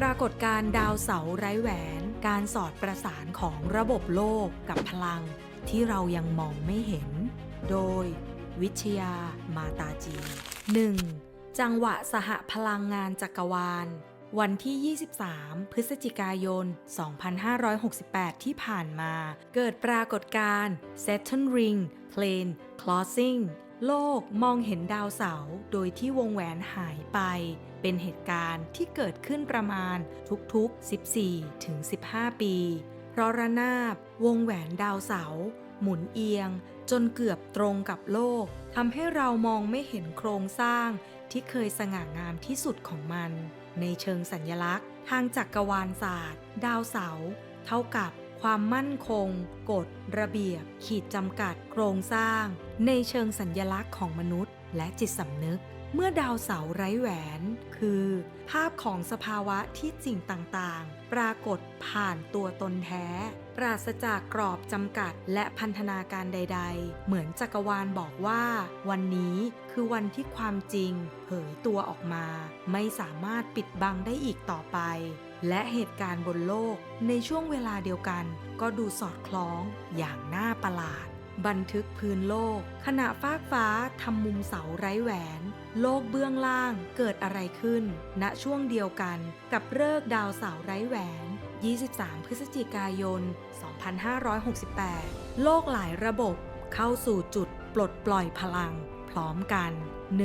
ปรากฏการดาวเสาไร้แหวน การสอดประสานของระบบโลกกับพลัง ที่เรายังมองไม่เห็น โดย วิชยามาตาจี 1. จังหวะสหพลังงานจักรวาล วันที่ 23 พฤศจิกายน 2568 ที่ผ่านมา เกิดปรากฏการณ์ Saturn Ring Plane Crossing โลกมองเห็นดาวเสาร์โดยที่วงแหวนหายไป เป็นเหตุการณ์ที่เกิดขึ้นประมาณทุกๆ 14 ถึง 15 ปี เพราะระนาบ วงแหวนดาวเสา หมุนเอียง จนเกือบตรงกับโลกทำให้เรามองไม่เห็นโครงสร้างที่เคยสง่างามที่สุดของมัน ในเชิงสัญญลักษณ์ ทางจักรวาลศาสตร์ ดาวเสา เท่ากับความมั่นคง กฎ ระเบียบ ขีดจำกัด โครงสร้าง ในเชิงสัญญลักษณ์ของมนุษย์ และจิตสำนึก เมื่อดาวเสาร์ไร้แหวน คือ ภาพของสภาวะที่สิ่งต่างๆ ปรากฏผ่านตัวตนแท้ ปราศจากกรอบจำกัดและพันธนาการใด ๆ เหมือนจักรวาลบอกว่า วันนี้คือวันที่ความจริง เผยตัวออกมา ไม่สามารถปิดบังได้อีกต่อไป และเหตุการณ์บนโลกในช่วงเวลาเดียวกัน ก็ดูสอดคล้องอย่างน่าประหลาด บันทึกพื้นโลก ขณะฟากฟ้าทำมุมเสาไร้แหวน โลกเบื้องล่างเกิดอะไรขึ้น ณช่วงเดียวกันกับเลิกดาวเสาไร้แหวน 23 พฤศจิกายน 2568 โลกหลายระบบเข้าสู่จุดปลดปล่อยพลัง พร้อมกัน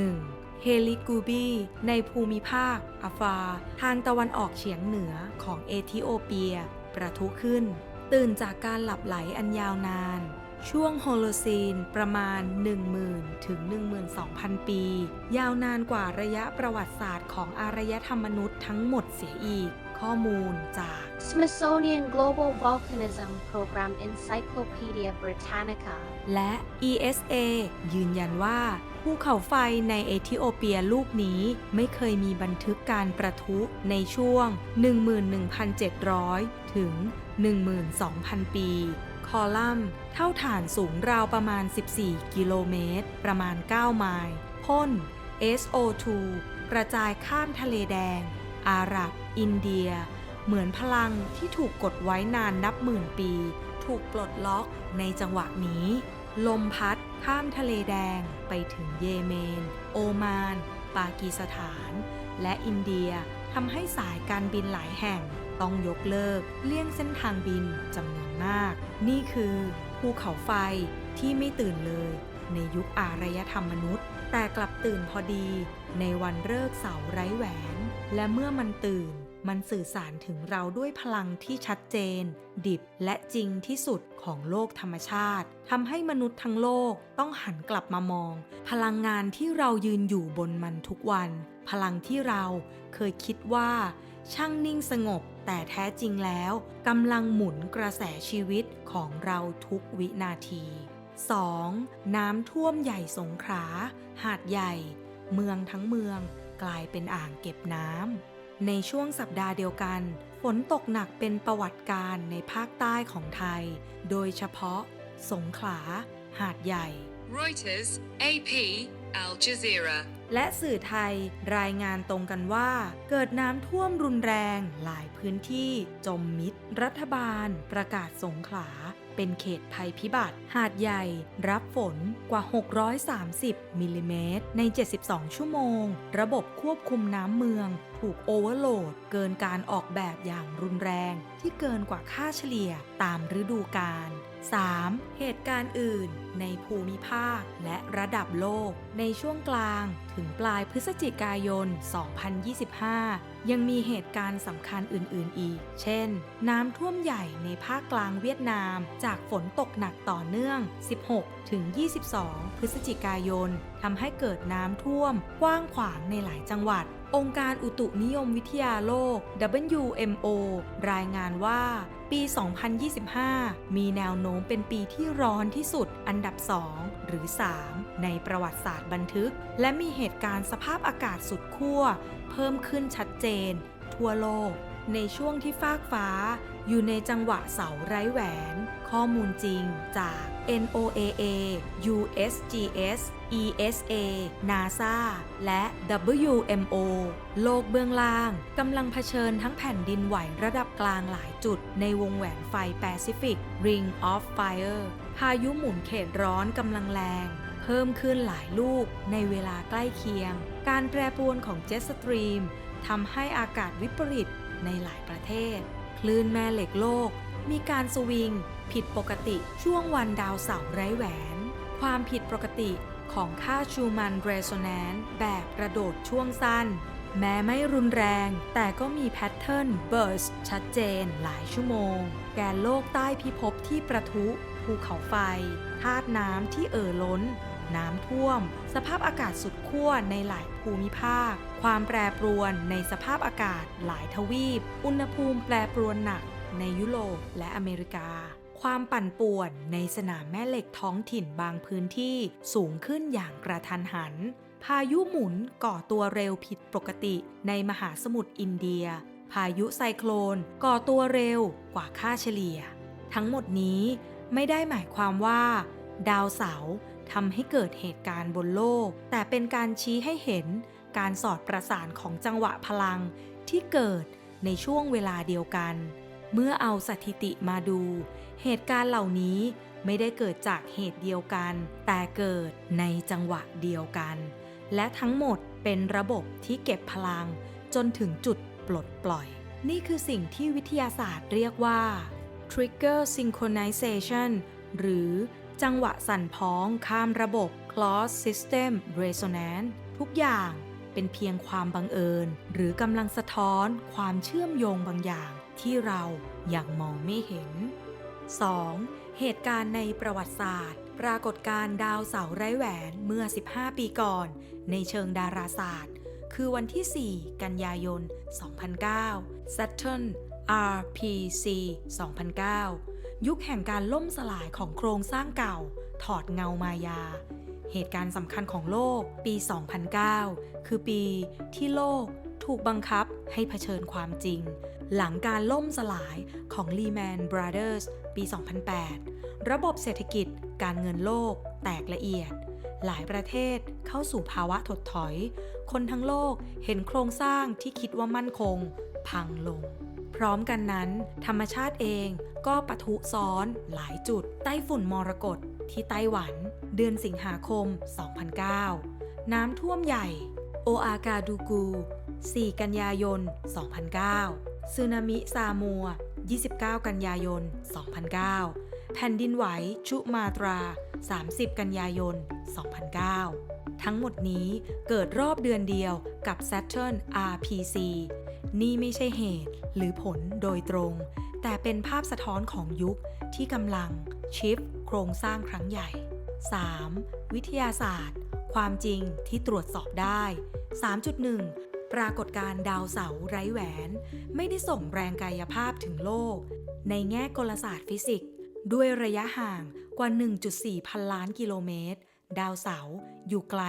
1. เฮลิกูบีในภูมิภาคอาฟา ทางตะวันออกเฉียงเหนือของเอธิโอเปีย ประทุขึ้น ตื่นจากการหลับไหลอันยาวนาน ช่วงโฮโลซีนประมาณ 10,000 ถึง 12,000 ปี ยาวนานกว่าระยะประวัติศาสตร์ของอารยธรรมมนุษย์ทั้งหมดเสียอีก ข้อมูลจาก Smithsonian Global Volcanism Program Encyclopedia Britannica และ ESA ยืนยันว่าภูเขาไฟในเอธิโอเปียลูกนี้ไม่เคยมีบันทึกการประทุในช่วง 11,700 ถึง 12,000 ปี คอลัมน์ เท่าฐานสูงราวประมาณ 14 กิโลเมตร ประมาณ 9 ไมล์ พ่น SO2 กระจายข้ามทะเลแดง อาหรับ อินเดีย เหมือนพลังที่ถูกกดไว้นานนับหมื่นปี ถูกปลดล็อกในจังหวะนี้ ลมพัดข้ามทะเลแดงไปถึงเยเมน โอมาน ปากีสถาน และอินเดียทำให้สายการบินหลายแห่ง ต้องยกเลิก เลี่ยงเส้นทางบินจำนวนมาก นี่คือภูเขาไฟที่ไม่ตื่นเลย ในยุคอารยธรรมมนุษย์ แต่กลับตื่นพอดี ในวันเลิกเสาไร้แหวน และเมื่อมันตื่น มันสื่อสารถึงเราด้วยพลังที่ชัดเจน ดิบและจริงที่สุดของโลกธรรมชาติทำให้มนุษย์ทั้งโลกต้องหันกลับมามอง พลังงานที่เรายืนอยู่บนมันทุกวัน พลังที่เราเคยคิดว่า ช่างนิ่งสงบแต่แท้จริงแล้วกำลังหมุนกระแสชีวิตของเราทุกวินาที 2. น้ำท่วมใหญ่สงขลาหาดใหญ่ เมืองทั้งเมืองกลายเป็นอ่างเก็บน้ำ ในช่วงสัปดาห์เดียวกัน ฝนตกหนักเป็นประวัติการในภาคใต้ของไทย โดยเฉพาะ สงขลา หาดใหญ่ Reuters, AP, Al Jazeera. และสื่อไทยรายงานตรงกันว่า เกิดน้ำท่วมรุนแรงหลายพื้นที่ จมมิดรัฐบาล ประกาศสงขลา เป็นเขตภัยพิบัติ หาดใหญ่ รับฝนกว่า 630มิลลิเมตรใน 72 ชั่วโมง ระบบควบคุมน้ำเมือง ถูกโอเวอร์โหลด เกินการออกแบบอย่างรุนแรง ที่เกินกว่าค่าเฉลี่ยตามฤดูกาล 3. เหตุการณ์อื่นในภูมิภาคและระดับโลก ในช่วงกลางถึงปลายพฤศจิกายน 2025 ยังมีเหตุการณ์สำคัญอื่น ๆ อีก เช่น น้ำท่วมใหญ่ในภาคกลางเวียดนาม จากฝนตกหนักต่อเนื่อง 16 ถึง 22 พฤศจิกายนทำให้เกิดน้ำท่วมกว้างขวางในหลายจังหวัด องค์การอุตุนิยมวิทยาโลก WMO รายงานว่าปี 2025 มีแนวโน้มเป็นปีที่ร้อนที่สุดอันดับ 2 หรือ 3 ในประวัติศาสตร์บันทึก และมีเหตุการณ์สภาพอากาศสุดขั้วเพิ่มขึ้นชัดเจน ทั่วโลก ในช่วงที่ฟากฟ้า อยู่ในจังหวะเสาไร้แหวน ข้อมูลจริงจาก NOAA USGS ESA NASA และ WMO โลกเบื้องล่างกำลังเผชิญทั้งแผ่นดินไหวระดับกลางหลายจุดในวงแหวนไฟแปซิฟิก Ring of Fire พายุหมุนเขตร้อนกำลังแรง เพิ่มขึ้นหลายลูกในเวลาใกล้เคียง การแปรปรวนของเจ็ตสตรีมทำให้อากาศวิปริต ในหลายประเทศ คลื่นแม่เหล็กโลก มีการสวิง ผิดปกติช่วงวันดาวเสาร์ไร้แหวน ความผิดปกติของค่าชูมันเรโซแนนซ์แบบกระโดดช่วงสั้น แม้ไม่รุนแรง แต่ก็มีแพทเทิร์นเบิร์สชัดเจนหลายชั่วโมง แกนโลกใต้พิภพที่ประทุ ภูเขาไฟธาตุน้ำที่เอ่อล้น น้ำท่วม สภาพอากาศสุดขั้วในหลายภูมิภาค ความแปรปรวนในสภาพอากาศหลายทวีป อุณหภูมิแปรปรวนหนักในยุโรปและอเมริกา ความปั่นป่วนในสนามแม่เหล็กท้องถิ่นบางพื้นที่สูงขึ้นอย่างกระทันหัน พายุหมุนก่อตัวเร็วผิดปกติในมหาสมุทรอินเดีย พายุไซโคลนก่อตัวเร็วกว่าค่าเฉลี่ย ทั้งหมดนี้ไม่ได้หมายความว่า ดาวเสาร์ทำให้เกิดเหตุการณ์บนโลก แต่เป็นการชี้ให้เห็น การสอดประสานของจังหวะพลังที่เกิดในช่วงเวลาเดียวกัน เมื่อเอาสถิติมาดู เหตุการณ์เหล่านี้ไม่ได้เกิดจากเหตุเดียวกัน แต่เกิดในจังหวะเดียวกัน และทั้งหมดเป็นระบบที่เก็บพลังจนถึงจุดปลดปล่อย นี่คือสิ่งที่วิทยาศาสตร์เรียกว่า Trigger Synchronization หรือจังหวะสั่นพ้องข้ามระบบ Closed System Resonance ทุกอย่าง เป็นเพียงความบังเอิญ หรือกำลังสะท้อนความเชื่อมโยงบางอย่างที่เรายังมองไม่เห็น 2. เหตุการณ์ในประวัติศาสตร์ ปรากฏการณ์ดาวเสาร์ไร้แหวนเมื่อ 15 ปีก่อน ในเชิงดาราศาสตร์ คือวันที่ 4 กันยายน 2009 Saturn RPC 2009 ยุคแห่งการล่มสลายของโครงสร้างเก่า ถอดเงามายา เหตุการณ์สำคัญของโลกปี 2009 คือปีที่โลกถูกบังคับให้เผชิญความจริง หลังการล่มสลายของ Lehman Brothers ปี 2008 ระบบเศรษฐกิจการเงินโลกแตกละเอียด หลายประเทศเข้าสู่ภาวะถดถอย คนทั้งโลกเห็นโครงสร้างที่คิดว่ามั่นคง พังลง พร้อมกันนั้น ธรรมชาติเองก็ปะทุซ้อนหลายจุดไต้ฝุ่นมรกตที่ไต้หวัน เดือนสิงหาคม 2009 น้ำท่วมใหญ่ โออากาดูกู 4 กันยายน 2009 สึนามิซามัว 29 กันยายน 2009 แผ่นดินไหว ชุมาตรา 30 กันยายน 2009 ทั้งหมดนี้เกิดรอบเดือนเดียวกับ Saturn RPC นี่ไม่ใช่เหตุหรือผลโดยตรง แต่เป็นภาพสะท้อนของยุคที่กำลังชิฟโครงสร้างครั้งใหญ่ 3. วิทยาศาสตร์ ความจริงที่ตรวจสอบได้ 3.1 ปรากฏการดาวเสาไร้แหวน ไม่ได้ส่งแรงกายภาพถึงโลก ในแง่กลศาสตร์ฟิสิกส์ ด้วยระยะห่างกว่า 1.4 พันล้านกิโลเมตร ดาวเสาอยู่ไกล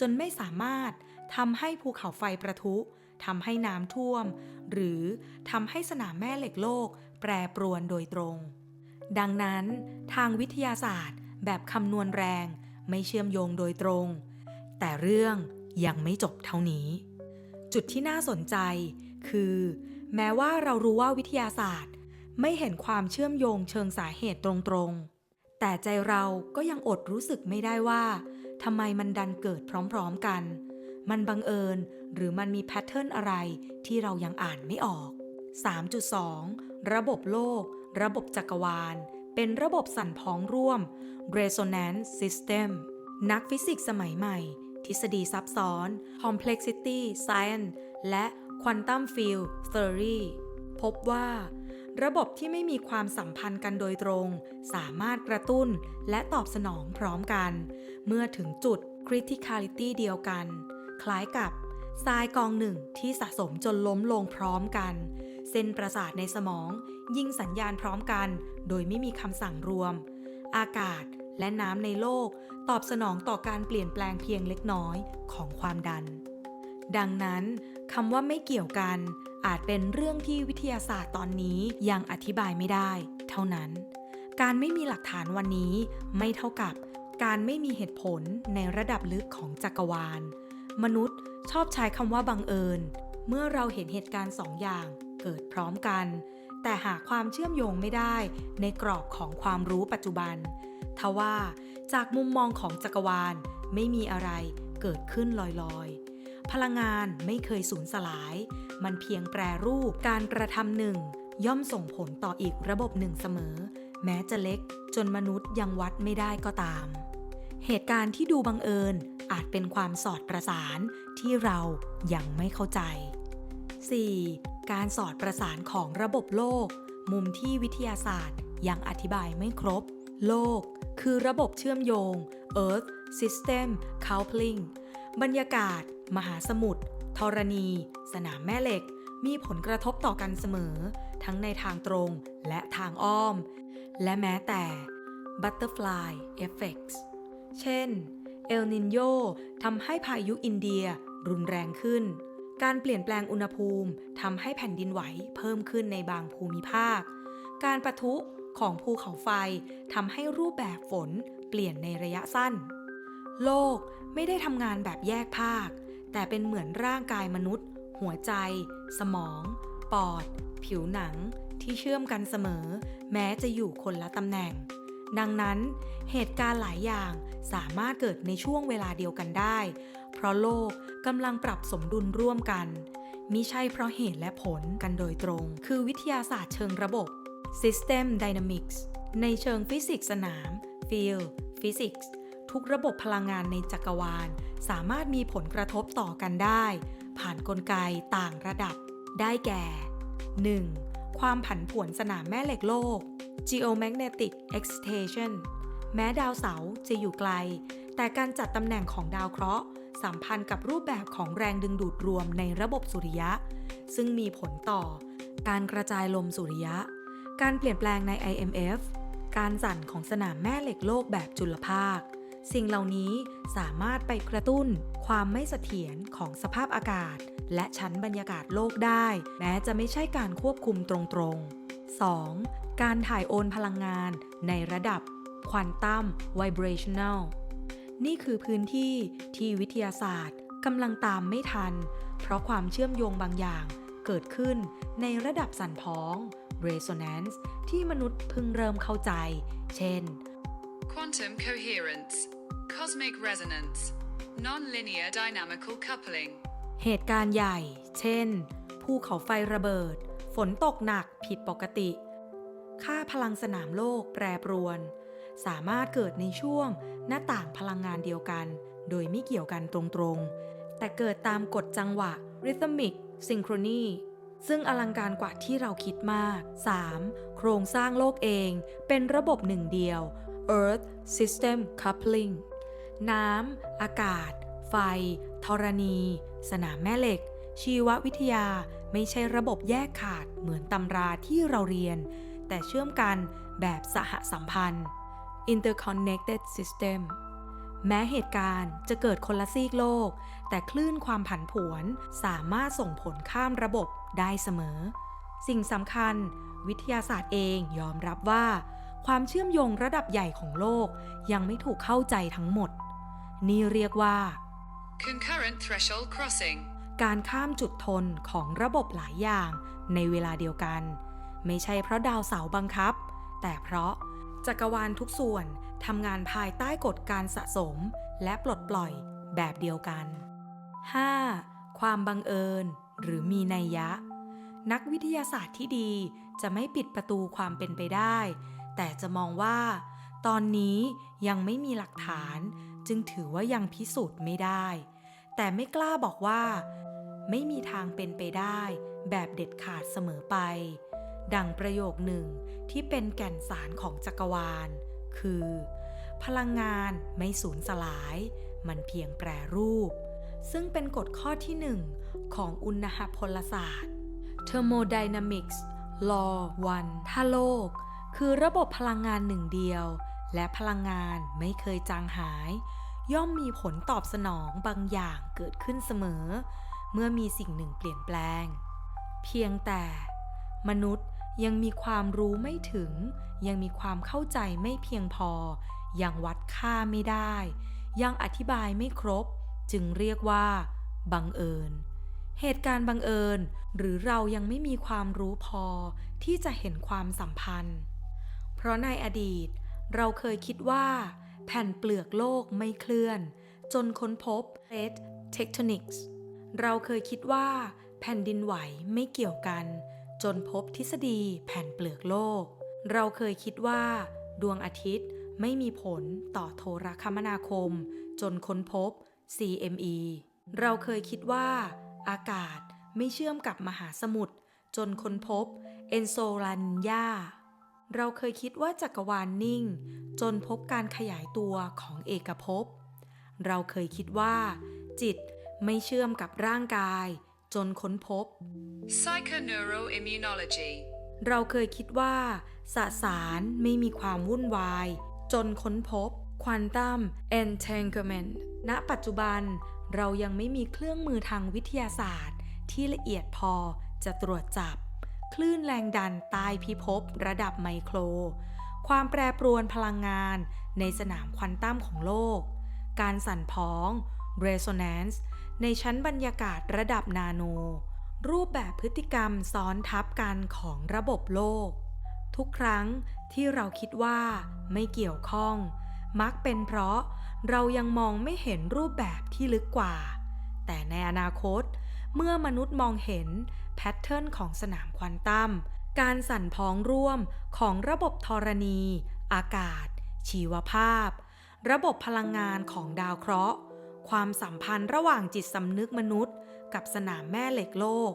จนไม่สามารถทำให้ภูเขาไฟประทุทำให้น้ำท่วม หรือทำให้สนามแม่เหล็กโลก แปรปรวนโดยตรง ดังนั้น ทางวิทยาศาสตร์ แบบคำนวณแรงไม่เชื่อมโยงโดยตรง แต่เรื่องยังไม่จบเท่านี้ จุดที่น่าสนใจคือ แม้ว่าเรารู้ว่าวิทยาศาสตร์ ไม่เห็นความเชื่อมโยงเชิงสาเหตุตรงๆ แต่ใจเราก็ยังอดรู้สึกไม่ได้ว่าทำไมมันดันเกิดพร้อมๆกัน มันบังเอิญหรือมันมีแพทเทิร์นอะไรที่เรายังอ่านไม่ออก 3.2 ระบบโลก ระบบจักรวาล เป็นระบบสั่นพ้องร่วม resonance system นักฟิสิกส์สมัยใหม่ ทฤษฎีซับซ้อน complexity science และ quantum field theory พบว่า ระบบที่ไม่มีความสัมพันธ์กันโดยตรง สามารถกระตุ้นและตอบสนองพร้อมกัน เมื่อถึงจุด criticality เดียวกัน คล้ายกับทรายกองหนึ่งที่สะสมจนล้มลงพร้อมกัน เส้นประสาทในสมอง ยิงสัญญาณพร้อมกัน โดยไม่มีคำสั่งรวม อากาศและน้ำในโลก ตอบสนองต่อการเปลี่ยนแปลงเพียงเล็กน้อยของความดัน ดังนั้นคำว่าไม่เกี่ยวกัน อาจเป็นเรื่องที่วิทยาศาสตร์ตอนนี้ยังอธิบายไม่ได้ เท่านั้น การไม่มีหลักฐานวันนี้ไม่เท่ากับการไม่มีเหตุผลในระดับลึกของจักรวาล มนุษย์ชอบใช้คำว่าบังเอิญ เมื่อเราเห็นเหตุการณ์สองอย่าง เกิดพร้อมกัน แต่หาความเชื่อมโยงไม่ได้ในกรอบของความรู้ปัจจุบันทว่าจากมุมมองของจักรวาลไม่มีอะไรเกิดขึ้นลอยๆ พลังงานไม่เคยสูญสลาย มันเพียงแปรรูปการกระทำหนึ่ง ย่อมส่งผลต่ออีกระบบหนึ่งเสมอ แม้จะเล็กจนมนุษย์ยังวัดไม่ได้ก็ตาม เหตุการณ์ที่ดูบังเอิญอาจเป็นความสอดประสานที่เรายังไม่เข้าใจ 4. การสอดประสานของระบบโลก มุมที่วิทยาศาสตร์ยังอธิบายไม่ครบ โลก คือระบบเชื่อมโยง Earth System Coupling บรรยากาศ มหาสมุทรธรณี สนามแม่เหล็ก มีผลกระทบต่อกันเสมอ ทั้งในทางตรงและทางอ้อม และแม้แต่ Butterfly Effects เช่น เอลนินโยทำให้พายุอินเดียรุนแรงขึ้น การเปลี่ยนแปลงอุณหภูมิทำให้แผ่นดินไหวเพิ่มขึ้นในบางภูมิภาค การปะทุของภูเขาไฟทำให้รูปแบบฝนเปลี่ยนในระยะสั้น โลกไม่ได้ทำงานแบบแยกภาค แต่เป็นเหมือนร่างกายมนุษย์ หัวใจ สมอง ปอด ผิวหนัง ที่เชื่อมกันเสมอ แม้จะอยู่คนละตำแหน่ง ดังนั้น เหตุการณ์หลายอย่างสามารถเกิดในช่วงเวลาเดียวกันได้ เพราะโลกกำลังปรับสมดุลร่วมกันมิใช่เพราะเหตุและผลกันโดยตรง คือวิทยาศาสตร์เชิงระบบ System Dynamics ในเชิงฟิสิกส์สนาม Field Physics ทุกระบบพลังงานในจักรวาล สามารถมีผลกระทบต่อกันได้ ผ่านนกลไกต่างระดับ ได้แก่ 1. ความผันผวนสนามแม่เหล็กโลก Geomagnetic Excitation แม้ดาวเสาร์จะอยู่ไกล แต่การจัดตำแหน่งของดาวเคราะห์ สัมพันธ์กับรูปแบบของแรงดึงดูดรวมในระบบสุริยะ ซึ่งมีผลต่อ การกระจายลมสุริยะ การเปลี่ยนแปลงใน IMF การสั่นของสนามแม่เหล็กโลกแบบจุลภาค สิ่งเหล่านี้สามารถไปกระตุ้น ความไม่เสถียรของสภาพอากาศ และชั้นบรรยากาศโลกได้ แม้จะไม่ใช่การควบคุมตรงๆ 2. การถ่ายโอนพลังงานในระดับควอนตัม vibrational นี่ คือพื้นที่ที่วิทยาศาสตร์กำลังตามไม่ทัน เพราะความเชื่อมโยงบางอย่างเกิดขึ้นในระดับสั่นพ้อง resonance ที่มนุษย์เพิ่งเริ่มเข้าใจ เช่น Quantum coherence, cosmic resonance, non-linear dynamical coupling. เหตุการณ์ใหญ่ เช่น ภูเขาไฟระเบิด ฝนตกหนักผิดปกติ ค่าพลังสนามโลกแปรปรวน สามารถเกิดในช่วง หน้าต่างพลังงานเดียวกัน โดยไม่เกี่ยวกันตรงๆ แต่เกิดตามกฎจังหวะ rhythmic synchrony ซึ่งอลังการกว่าที่เราคิดมาก 3. โครงสร้างโลกเองเป็นระบบหนึ่งเดียว Earth System Coupling น้ำ อากาศ ไฟ ธรณี สนามแม่เหล็ก ชีววิทยาไม่ใช่ระบบแยกขาดเหมือนตำราที่เราเรียน แต่เชื่อมกันแบบสหสัมพันธ์ Interconnected System แม้เหตุการณ์จะเกิดคนละซีกโลก แต่คลื่นความผันผวนสามารถส่งผลข้ามระบบได้เสมอ สิ่งสำคัญ วิทยาศาสตร์เองยอมรับว่า ความเชื่อมโยงระดับใหญ่ของโลกยังไม่ถูกเข้าใจทั้งหมด นี่เรียกว่า Concurrent threshold crossing. การข้ามจุดทนของระบบหลายอย่างในเวลาเดียวกัน ไม่ใช่เพราะดาวเสาร์บังคับ แต่เพราะ จักรวาลทุกส่วนทำงานภายใต้กฎการสะสม และปลดปล่อยแบบเดียวกัน 5. ความบังเอิญ หรือมีนัยยะ นักวิทยาศาสตร์ที่ดีจะไม่ปิดประตูความเป็นไปได้ แต่จะมองว่า ตอนนี้ยังไม่มีหลักฐาน จึงถือว่ายังพิสูจน์ไม่ได้ แต่ไม่กล้าบอกว่า ไม่มีทางเป็นไปได้ แบบเด็ดขาดเสมอไป ดังประโยคหนึ่งที่เป็นแก่นสารของจักรวาล คือ พลังงานไม่สูญสลาย มันเพียงแปรรูป ซึ่งเป็นกฎข้อที่หนึ่งของอุณหพลศาสตร์ Thermodynamics Law 1ถ้าโลก คือระบบพลังงานหนึ่งเดียว และพลังงานไม่เคยจางหาย ย่อมมีผลตอบสนองบางอย่างเกิดขึ้นเสมอ เมื่อมีสิ่งหนึ่งเปลี่ยนแปลง เพียงแต่ มนุษย์ ยังมีความรู้ไม่ถึง ยังมีความเข้าใจไม่เพียงพอ ยังวัดค่าไม่ได้ ยังอธิบายไม่ครบ จึงเรียกว่า บังเอิญ เหตุการณ์บังเอิญหรือเรายังไม่มีความรู้พอที่จะเห็นความสัมพันธ์ เพราะในอดีต เราเคยคิดว่า แผ่นเปลือกโลกไม่เคลื่อน จนค้นพบ plate tectonics เราเคยคิดว่า แผ่นดินไหวไม่เกี่ยวกัน จนพบทฤษฎีแผ่นเปลือกโลก เราเคยคิดว่า ดวงอาทิตย์ไม่มีผลต่อโทรคมนาคม จนค้นพบ CME เราเคยคิดว่า อากาศไม่เชื่อมกับมหาสมุทรจนค้นพบเอนโซลันยาเราเคยคิดว่าจักรวาลนิ่ง จนพบการขยายตัวของเอกภพ เราเคยคิดว่า จิตไม่เชื่อมกับร่างกาย จนค้นพบ Psychoneuroimmunology. เราเคยคิดว่า สสารไม่มีความวุ่นวาย จนค้นพบ Quantum Entanglement ณ ปัจจุบันเรายังไม่มีเครื่องมือทางวิทยาศาสตร์ ที่ละเอียดพอจะตรวจจับ คลื่นแรงดันใต้พิภพระดับไมโคร ความแปรปรวนพลังงานในสนามควอนตัมของโลก การสั่นพ้อง resonance ในชั้นบรรยากาศระดับนาโน รูปแบบพฤติกรรมซ้อนทับกันของระบบโลก ทุกครั้งที่เราคิดว่าไม่เกี่ยวข้อง มักเป็นเพราะเรายังมองไม่เห็นรูปแบบที่ลึกกว่า แต่ในอนาคต เมื่อมนุษย์มองเห็นแพทเทิร์นของสนามควอนตัมการสั่นพ้องร่วมของระบบธรณี อากาศ ชีวภาพ ระบบพลังงานของดาวเคราะห์ ความสัมพันธ์ระหว่างจิตสำนึกมนุษย์ กับสนามแม่เหล็กโลก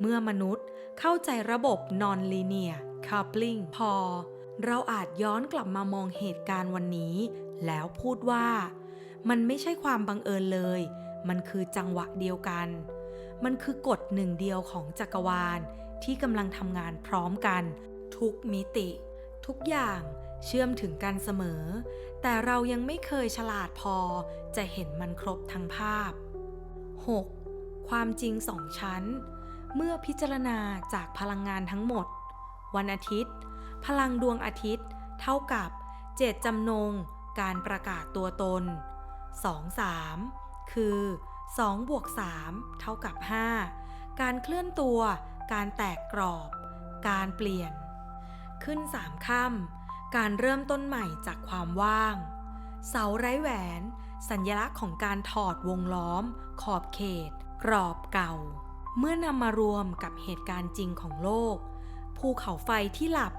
เมื่อมนุษย์เข้าใจระบบ non-linear coupling พอ เราอาจย้อนกลับมามองเหตุการณ์วันนี้ แล้วพูดว่า มันไม่ใช่ความบังเอิญเลย มันคือจังหวะเดียวกัน มันคือกฎหนึ่งเดียวของจักรวาลที่กำลังทำงานพร้อมกัน ทุกมิติ ทุกอย่าง เชื่อมถึงกันเสมอ แต่เรายังไม่เคยฉลาดพอจะเห็นมันครบทั้งภาพ 6. ความจริงสองชั้น เมื่อพิจารณาจากพลังงานทั้งหมด วันอาทิตย์ พลังดวงอาทิตย์ เท่ากับเจตจำนง การประกาศตัวตน 2 3 คือ2บวก3เท่ากับ 5 การเคลื่อนตัว การแตกกรอบ การเปลี่ยน ขึ้นสามค่ำ การเริ่มต้นใหม่จากความว่าง เสาไร้แหวน สัญลักษณ์ของการถอดวงล้อม ขอบเขต กรอบเก่า เมื่อนำมารวมกับเหตุการณ์จริงของโลก ภูเขาไฟที่หลับ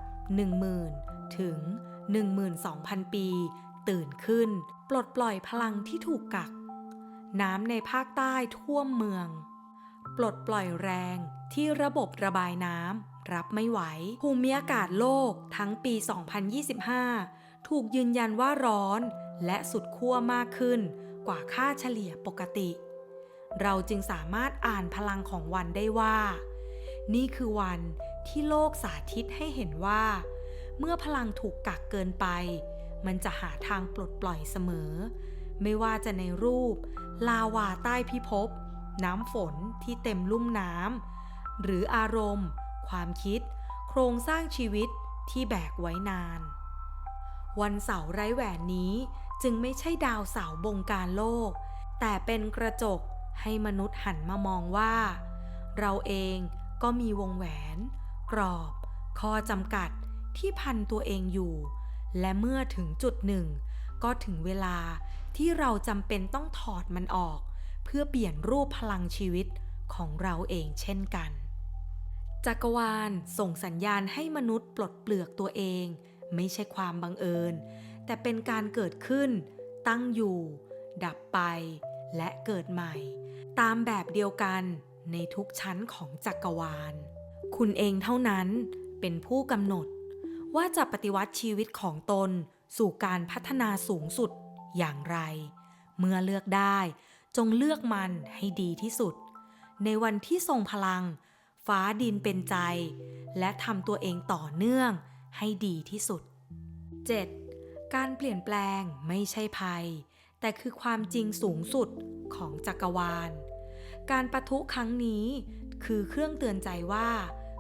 10,000 ถึง 12,000 ปี ตื่นขึ้น ปลดปล่อยพลังที่ถูกกัก น้ำในภาคใต้ท่วมเมือง ปลดปล่อยแรงที่ระบบระบายน้ำ รับไม่ไหว ภูมิอากาศโลกทั้งปี 2025 ถูกยืนยันว่าร้อน และสุดขั้วมากขึ้นกว่าค่าเฉลี่ยปกติ เราจึงสามารถอ่านพลังของวันได้ว่า นี่คือวันที่โลกสาธิตให้เห็นว่า เมื่อพลังถูกกักเกินไป มันจะหาทางปลดปล่อยเสมอ ไม่ว่าจะในรูป ลาวาใต้พิภพน้ำฝนที่เต็มลุ่มน้ำหรืออารมณ์ ความคิด โครงสร้างชีวิตที่แบกไว้นาน วันเสาร์ไร้แหวนนี้จึงไม่ใช่ดาวเสาร์บงการโลก แต่เป็นกระจกให้มนุษย์หันมามองว่า เราเองก็มีวงแหวน กรอบ ข้อจำกัดที่พันตัวเองอยู่ และเมื่อถึงจุดหนึ่ง ก็ถึงเวลาที่เราจำเป็นต้องถอดมันออก เพื่อเปลี่ยนรูปพลังชีวิตของเราเองเช่นกัน จักรวาลส่งสัญญาณให้มนุษย์ปลดเปลือกตัวเอง ไม่ใช่ความบังเอิญ แต่เป็นการเกิดขึ้น ตั้งอยู่ ดับไป และเกิดใหม่ ตามแบบเดียวกันในทุกชั้นของจักรวาล คุณเองเท่านั้นเป็นผู้กำหนด ว่าจะปฏิวัติชีวิตของตนสู่การพัฒนาสูงสุดอย่างไร เมื่อเลือกได้จงเลือกมันให้ดีที่สุด ในวันที่ทรงพลัง ฟ้าดินเป็นใจ และทำตัวเองต่อเนื่องให้ดีที่สุด 7. การเปลี่ยนแปลงไม่ใช่ภัย แต่คือความจริงสูงสุดของจักรวาล การประทุครั้งนี้คือเครื่องเตือนใจว่า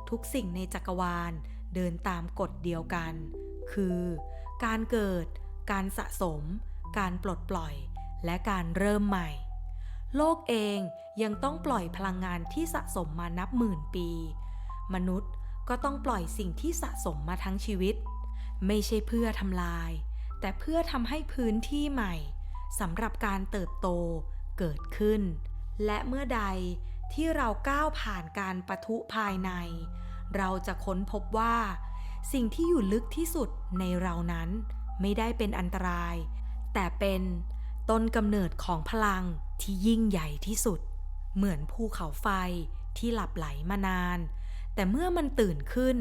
ทุกสิ่งในจักรวาลเดินตามกฎเดียวกัน คือ การเกิด การสะสม การปลดปล่อย และการเริ่มใหม่ โลกเองยังต้องปล่อยพลังงานที่สะสมมานับหมื่นปี มนุษย์ก็ต้องปล่อยสิ่งที่สะสมมาทั้งชีวิต ไม่ใช่เพื่อทำลาย แต่เพื่อทำให้พื้นที่ใหม่สำหรับการเติบโตเกิดขึ้น และเมื่อใดที่เราก้าวผ่านการปะทุภายใน เราจะค้นพบว่า สิ่งที่อยู่ลึกที่สุดในเรานั้นไม่ได้เป็นอันตราย แต่เป็นต้นกำเนิดของพลัง ที่ยิ่งใหญ่ที่สุด เหมือนภูเขาไฟที่หลับไหลมานาน แต่เมื่อมันตื่นขึ้น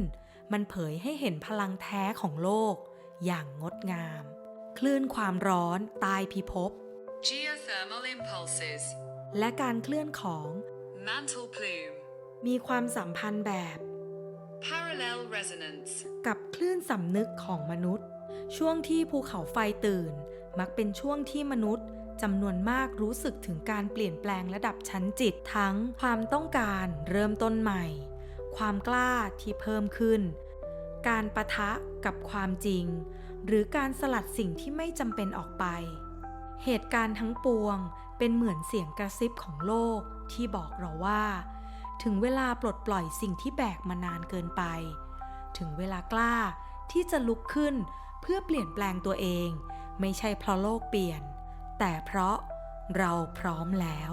มันเผยให้เห็นพลังแท้ของโลก อย่างงดงาม คลื่นความร้อนใต้พิภพ Geothermal impulses. และการเคลื่อนของ Mantle plume. มีความสัมพันธ์แบบ Parallel resonance. กับคลื่นสำนึกของมนุษย์ ช่วงที่ภูเขาไฟตื่น มักเป็นช่วงที่มนุษย์ จำนวนมากรู้สึกถึงการเปลี่ยนแปลงระดับชั้นจิตทั้งความต้องการเริ่มต้นใหม่ ความกล้าที่เพิ่มขึ้น การปะทะกับความจริง หรือการสลัดสิ่งที่ไม่จำเป็นออกไป เหตุการณ์ทั้งปวงเป็นเหมือนเสียงกระซิบของโลกที่บอกเราว่า ถึงเวลาปลดปล่อยสิ่งที่แบกมานานเกินไป ถึงเวลากล้าที่จะลุกขึ้นเพื่อเปลี่ยนแปลงตัวเอง ไม่ใช่เพราะโลกเปลี่ยน แต่เพราะเราพร้อมแล้ว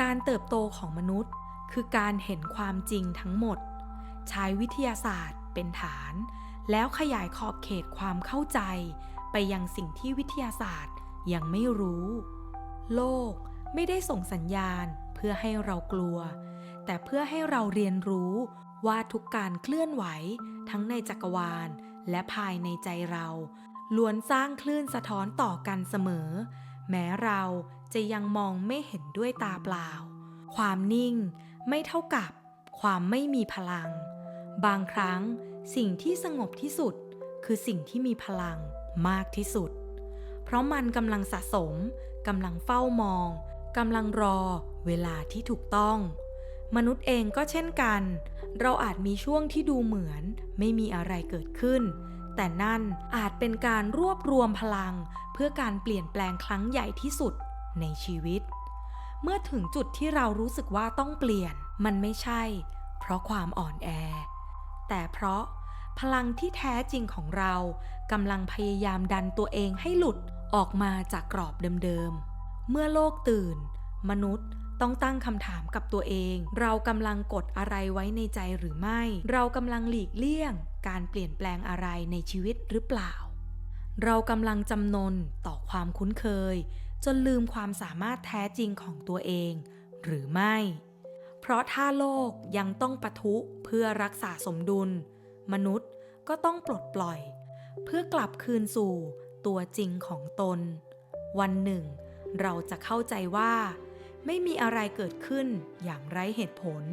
การเติบโตของมนุษย์คือการเห็นความจริงทั้งหมด ใช้วิทยาศาสตร์เป็นฐาน แล้วขยายขอบเขตความเข้าใจ ไปยังสิ่งที่วิทยาศาสตร์ยังไม่รู้ โลกไม่ได้ส่งสัญญาณเพื่อให้เรากลัว แต่เพื่อให้เราเรียนรู้ว่าทุกการเคลื่อนไหวทั้งในจักรวาลและภายในใจเรา ล้วนสร้างคลื่นสะท้อนต่อกันเสมอ แม้เราจะยังมองไม่เห็นด้วยตาเปล่า ความนิ่งไม่เท่ากับความไม่มีพลัง บางครั้งสิ่งที่สงบที่สุด คือสิ่งที่มีพลังมากที่สุด เพราะมันกำลังสะสมกำลังเฝ้ามองกำลังรอเวลาที่ถูกต้อง มนุษย์เองก็เช่นกัน เราอาจมีช่วงที่ดูเหมือนไม่มีอะไรเกิดขึ้น แต่นั่นอาจเป็นการรวบรวมพลัง เพื่อการเปลี่ยนแปลงครั้งใหญ่ที่สุดในชีวิต เมื่อถึงจุดที่เรารู้สึกว่าต้องเปลี่ยน มันไม่ใช่ เพราะความอ่อนแอ แต่เพราะพลังที่แท้จริงของเรากำลังพยายามดันตัวเองให้หลุดออกมาจากกรอบเดิมๆ เมื่อโลกตื่น มนุษย์ ต้องตั้งคำถามกับตัวเอง เรากำลังกดอะไรไว้ในใจหรือไม่ เรากำลังหลีกเลี่ยง การเปลี่ยนแปลงอะไรในชีวิตหรือเปล่า เรากำลังจำนนต่อความคุ้นเคย จนลืมความสามารถแท้จริงของตัวเอง หรือไม่ เพราะถ้าโลกยังต้องปะทุเพื่อรักษาสมดุล มนุษย์ก็ต้องปลดปล่อย เพื่อกลับคืนสู่ตัวจริงของตน วันหนึ่ง เราจะเข้าใจว่า ไม่มีอะไรเกิดขึ้นอย่างไร้เหตุผล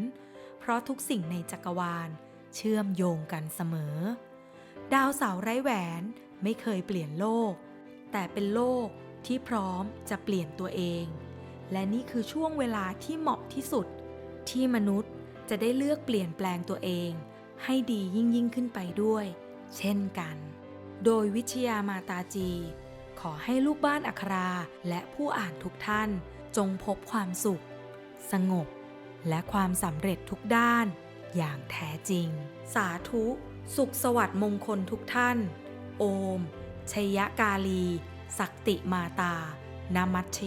เพราะทุกสิ่งในจักรวาลเชื่อมโยงกันเสมอ ดาวเสาไร้แหวนไม่เคยเปลี่ยนโลก แต่เป็นโลกที่พร้อมจะเปลี่ยนตัวเอง และนี่คือช่วงเวลาที่เหมาะที่สุด ที่มนุษย์จะได้เลือกเปลี่ยนแปลงตัวเอง ให้ดียิ่งยิ่งขึ้นไปด้วย เช่นกัน โดยวิชยามาตาจี ขอให้ลูกบ้านอัคราและผู้อ่านทุกท่าน จงพบความสุข สงบ และความสำเร็จทุกด้านอย่างแท้จริง สาธุ สุขสวัสดิ์มงคลทุกท่าน โอม ชยกาลี สักติมาตานามัชเช